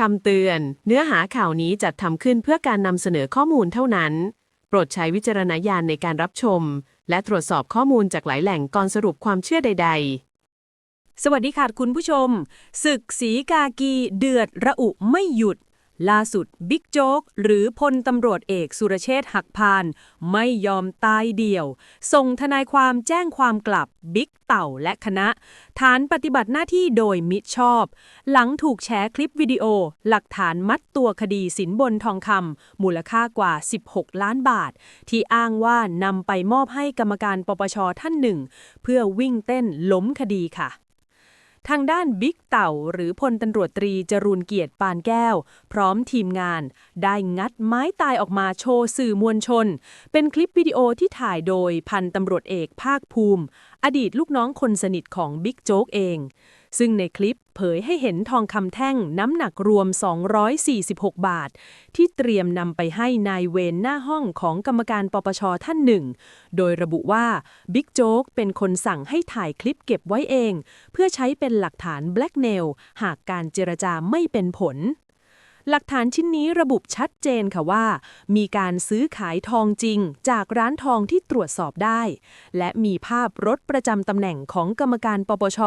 คำเตือน เนื้อหาข่าวนี้จัดทำขึ้นเพื่อการนำเสนอข้อมูลเท่านั้น โปรดใช้วิจารณญาณในการรับชม และตรวจสอบข้อมูลจากหลายแหล่งก่อนสรุปความเชื่อใด ๆสวัสดีค่ะคุณผู้ชม ศึกสีกากีเดือดระอุไม่หยุด ล่าสุดบิ๊กโจ๊กหรือพลตำรวจเอกสุรเชษฐ์หักพาน ไม่ยอมตายเดี่ยว ส่งทนายความแจ้งความกลับบิ๊กเต่าและคณะ ฐานปฏิบัติหน้าที่โดยมิชอบ หลังถูกแชร์คลิปวิดีโอ หลักฐานมัดตัวคดีสินบนทองคำมูลค่ากว่า 16 ล้านบาท ที่อ้างว่านำไปมอบให้กรรมการปปชท่านหนึ่ง เพื่อวิ่งเต้นล้มคดีค่ะ ทางด้านบิ๊กเต่า หรือพลตำรวจตรีจรูนเกียรติปานแก้ว พร้อมทีมงาน ได้งัดไม้ตายออกมาโชว์สื่อมวลชน เป็นคลิปวิดีโอที่ถ่ายโดยพันตำรวจเอกภาคภูมิ อดีตลูกน้องคนสนิทของบิ๊กโจ๊กเอง ซึ่งในคลิปเผยให้เห็นทองคำแท่งน้ำหนักรวม 246 บาท ที่เตรียมนำไปให้นายเวนหน้าห้องของกรรมการปปชท่านหนึ่ง โดยระบุว่าบิ๊กโจ๊กเป็นคนสั่งให้ถ่ายคลิปเก็บไว้เอง เพื่อใช้เป็นหลักฐานแบล็กเนลหากการเจรจาไม่เป็นผล หลักฐานชิ้นนี้ระบุชัดเจนค่ะว่า มีการซื้อขายทองจริง จากร้านทองที่ตรวจสอบได้ และมีภาพรถประจำตำแหน่งของกรรมการปปช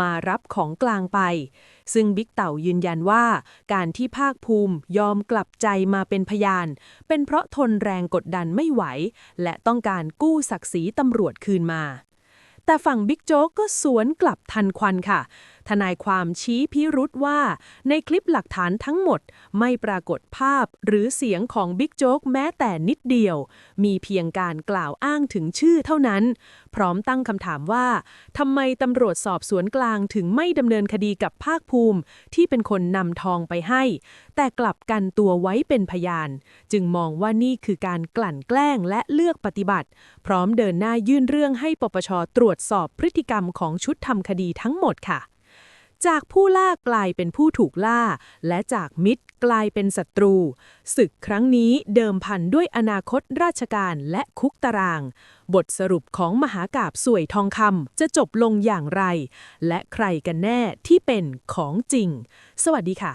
มารับของกลางไป ซึ่งบิ๊กเต่ายืนยันว่า การที่ภาคภูมิยอมกลับใจมาเป็นพยาน เป็นเพราะทนแรงกดดันไม่ไหว และต้องการกู้ศักดิ์ศรีตำรวจคืนมาแต่ฝั่งบิ๊กโจ๊กก็สวนกลับทันควันค่ะ ทนายความชี้พิรุษว่า ในคลิปหลักฐานทั้งหมดไม่ปรากฏภาพหรือเสียงของบิ๊กโจ๊กแม้แต่นิดเดียว มีเพียงการกล่าวอ้างถึงชื่อเท่านั้น พร้อมตั้งคำถามว่าทำไมตำรวจสอบสวนกลางถึงไม่ดำเนินคดีกับภาคภูมิ ที่เป็นคนนำทองไปให้ แต่กลับกันตัวไว้เป็นพยาน จึงมองว่านี่คือการกลั่นแกล้งและเลือกปฏิบัติ พร้อมเดินหน้ายื่นเรื่องให้ปปชตรวจสอบพฤติกรรมของชุดทำคดีทั้งหมดค่ะ จากผู้ล่ากลายเป็นผู้ถูกล่า และจากมิตรกลายเป็นศัตรู ศึกครั้งนี้เดิมพันด้วยอนาคตราชการและคุกตาราง บทสรุปของมหากาบสวยทองคำจะจบลงอย่างไร และใครกันแน่ที่เป็นของจริง สวัสดีค่ะ